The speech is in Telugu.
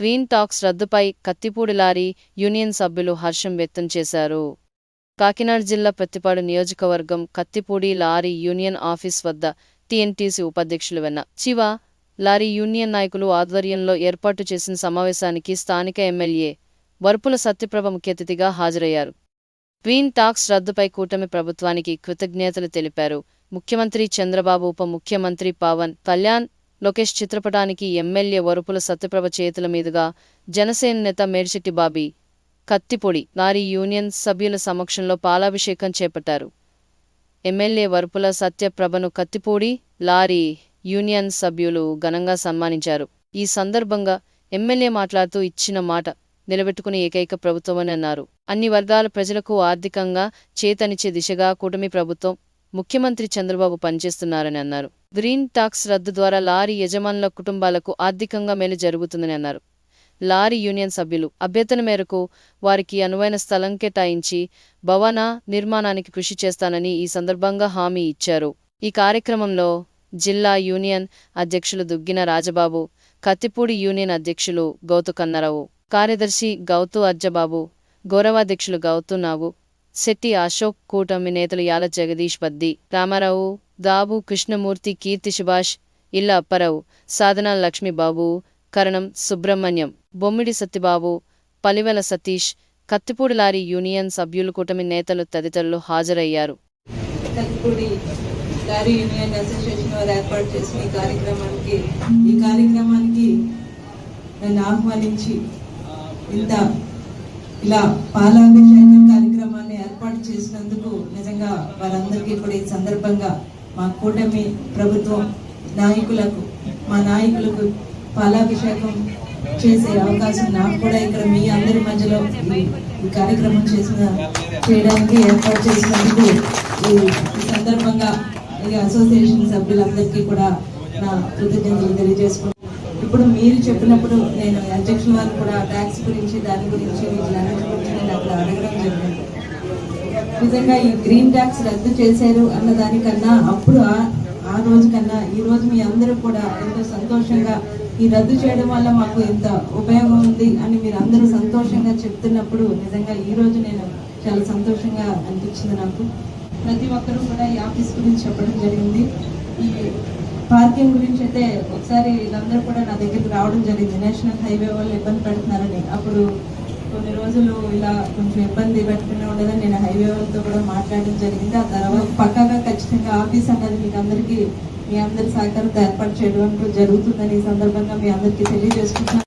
గ్రీన్ టాక్స్ రద్దుపై కత్తిపూడి లారీ యూనియన్ సభ్యులు హర్షం వ్యక్తం చేశారు. కాకినాడ జిల్లా ప్రతిపాడు నియోజకవర్గం కత్తిపూడి లారీ యూనియన్ ఆఫీస్ వద్ద టీఎన్టీసీ ఉపాధ్యక్షులు వెన్న శివ లారీ యూనియన్ నాయకులు ఆధ్వర్యంలో ఏర్పాటు చేసిన సమావేశానికి స్థానిక ఎమ్మెల్యే వరుపుల సత్యప్రభ ముఖ్య అతిథిగా హాజరయ్యారు. క్వీన్ టాక్స్ రద్దుపై కూటమి ప్రభుత్వానికి కృతజ్ఞతలు తెలిపారు. ముఖ్యమంత్రి చంద్రబాబు ఉప ముఖ్యమంత్రి పవన్ కళ్యాణ్ లోకేష్ చిత్రపటానికి ఎమ్మెల్యే వరుపుల సత్యప్రభ చేతుల మీదుగా జనసేన నేత మేడిశెట్టి బాబీ కత్తిపొడి లారీ యూనియన్ సభ్యుల సమక్షంలో పాలాభిషేకం చేపట్టారు. ఎమ్మెల్యే వరుపుల సత్యప్రభను కత్తిపూడి లారీ యూనియన్ సభ్యులు ఘనంగా సన్మానించారు. ఈ సందర్భంగా ఎమ్మెల్యే మాట్లాడుతూ ఇచ్చిన మాట నిలబెట్టుకునే ఏకైక ప్రభుత్వమని అన్నారు. అన్ని వర్గాల ప్రజలకు ఆర్థికంగా చేతనిచ్చే దిశగా కూటమి ప్రభుత్వం ముఖ్యమంత్రి చంద్రబాబు పనిచేస్తున్నారని అన్నారు. గ్రీన్ టాక్స్ రద్దు ద్వారా లారీ యజమానుల కుటుంబాలకు ఆర్థికంగా మేలు జరుగుతుందని అన్నారు. లారీ యూనియన్ సభ్యులు అభ్యర్థన మేరకు వారికి అనువైన స్థలం కేటాయించి భవన నిర్మాణానికి కృషి చేస్తానని ఈ సందర్భంగా హామీ ఇచ్చారు. ఈ కార్యక్రమంలో జిల్లా యూనియన్ అధ్యక్షులు దుగ్గిన రాజబాబు కత్తిపూడి యూనియన్ అధ్యక్షులు గౌతు కన్నరావు కార్యదర్శి గౌతు అర్జబాబు గౌరవాధ్యక్షులు గౌతు శెట్టి అశోక్ కూటమి నేతలు యాల జగదీష్ బద్ది రామారావు దాబు కృష్ణమూర్తి కీర్తి సుభాష్ ఇల్ల అప్పారావు సాధన లక్ష్మీబాబు కరణం సుబ్రహ్మణ్యం బొమ్మిడి సత్యబాబు పలివెల సతీష్ కత్తిపూడి లారీ యూనియన్ సభ్యులు కూటమి నేతలు తదితరులు హాజరయ్యారు. లారీ యూనియన్ అసోసియేషన్ వారు ఏర్పాటు చేసిన ఈ కార్యక్రమానికి ఈ కార్యక్రమానికి నన్ను ఆహ్వానించి ఇంత ఇలా పాలాభిషేకం కార్యక్రమాన్ని ఏర్పాటు చేసినందుకు నిజంగా వారందరికీ కూడా ఈ సందర్భంగా మా కూటమి ప్రభుత్వం నాయకులకు మా నాయకులకు పాలాభిషేకం చేసే అవకాశం నాకు కూడా ఇక్కడ మీ అందరి మధ్యలో ఈ- కార్యక్రమం చేసిన చేయడానికి ఏర్పాటు చేసినందుకు ఈ ఈ సందర్భంగా ఈ అసోసియేషన్ సభ్యులందరికీ కూడా నా కృతజ్ఞతలు తెలియజేసుకుంటున్నాను. ఇప్పుడు మీరు చెప్పినప్పుడు నేను అధ్యక్షుల వారు కూడా ట్యాక్స్ గురించి దాని గురించి వీటిలన్నిటి గురించి నేను అక్కడ అడగడం జరిగింది. నిజంగా ఈ గ్రీన్ ట్యాక్స్ రద్దు చేశారు అన్న దానికన్నా అప్పుడు ఆ ఆ రోజు కన్నా ఈ రోజు మీ అందరూ కూడా ఎంతో సంతోషంగా ఈ రద్దు చేయడం వల్ల మాకు ఎంత ఉపయోగం ఉంది అని మీరు అందరూ సంతోషంగా చెప్తున్నప్పుడు నిజంగా ఈ రోజు నేను చాలా సంతోషంగా అనిపించింది నాకు. ప్రతి ఒక్కరూ కూడా ఈ ఆఫీస్ గురించి చెప్పడం జరిగింది. ఈ పార్కింగ్ గురించి అయితే ఒకసారి వీళ్ళందరూ కూడా నా దగ్గరికి రావడం జరిగింది. నేషనల్ హైవే వాళ్ళు ఇబ్బంది పెడుతున్నారని. అప్పుడు కొన్ని రోజులు ఇలా కొంచెం ఇబ్బంది పెట్టుకునే ఉండదని నేను హైవే వాళ్ళతో కూడా మాట్లాడడం జరిగింది. ఆ తర్వాత పక్కాగా ఖచ్చితంగా ఆఫీస్ అన్నది మీకు అందరికీ మీ అందరి సహకారంతో ఏర్పాటు చేయడం జరుగుతుందని ఈ సందర్భంగా మీ అందరికీ తెలియజేసుకుంటున్నాను.